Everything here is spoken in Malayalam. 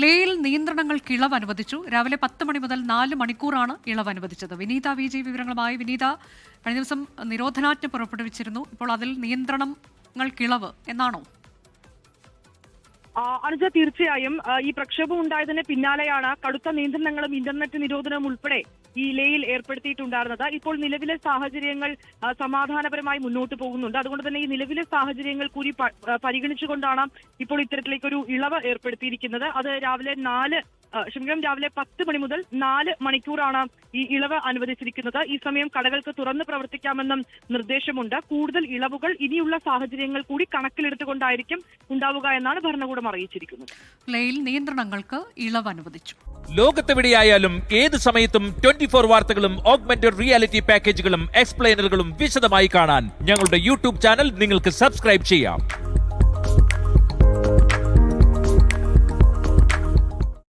ലേയിൽ നിയന്ത്രണങ്ങൾക്ക് ഇളവ് അനുവദിച്ചു രാവിലെ പത്ത് മണി മുതൽ നാല് മണിക്കൂറാണ് ഇളവ് അനുവദിച്ചത് വിനീത വി ജി വിവരങ്ങളുമായി വിനീത. കഴിഞ്ഞ ദിവസം നിരോധനാജ്ഞ പുറപ്പെടുവിച്ചിരുന്നു. ഇപ്പോൾ അതിൽ നിയന്ത്രണങ്ങൾക്കിളവ് എന്നാണോ? അനുജ തീർച്ചയായും ഈ പ്രക്ഷോഭം ഉണ്ടായതിന് പിന്നാലെയാണ് കടുത്ത നിയന്ത്രണങ്ങളും ഇന്റർനെറ്റ് നിരോധനവും ഉൾപ്പെടെ ഈ ലേയിൽ ഏർപ്പെടുത്തിയിട്ടുണ്ടായിരുന്നത്. ഇപ്പോൾ നിലവിലെ സാഹചര്യങ്ങൾ സമാധാനപരമായി മുന്നോട്ട് പോകുന്നുണ്ട്. അതുകൊണ്ട് തന്നെ ഈ നിലവിലെ സാഹചര്യങ്ങൾ കൂടി പരിഗണിച്ചുകൊണ്ടാണ് ഇപ്പോൾ ഇത്തരത്തിലേക്കൊരു ഇളവ് ഏർപ്പെടുത്തിയിരിക്കുന്നത്. അത് രാവിലെ നാല് ക്ഷമിക്കണം രാവിലെ പത്ത് മണി മുതൽ നാല് മണിക്കൂറാണ് ഈ ഇളവ് അനുവദിച്ചിരിക്കുന്നത്. ഈ സമയം കടകൾക്ക് തുറന്ന് പ്രവർത്തിക്കാമെന്നും നിർദ്ദേശമുണ്ട്. കൂടുതൽ ഇളവുകൾ ഇനിയുള്ള സാഹചര്യങ്ങൾ കൂടി കണക്കിലെടുത്തുകൊണ്ടായിരിക്കും ഉണ്ടാവുക എന്നാണ് ഭരണകൂടം അറിയിച്ചിരിക്കുന്നത്. പ്ലേയിൽ നിയന്ത്രണങ്ങൾക്ക് ഇളവ് അനുവദിച്ചു. ലോകത്തെവിടെയായാലും ഏത് സമയത്തും ട്വന്റി ഫോർ വാർത്തകളും ഓഗ്മെന്റഡ് റിയാലിറ്റി പാക്കേജുകളും എക്സ്പ്ലെയിനറുകളും വിശദമായി കാണാൻ ഞങ്ങളുടെ യൂട്യൂബ് ചാനൽ നിങ്ങൾക്ക് സബ്സ്ക്രൈബ് ചെയ്യാം.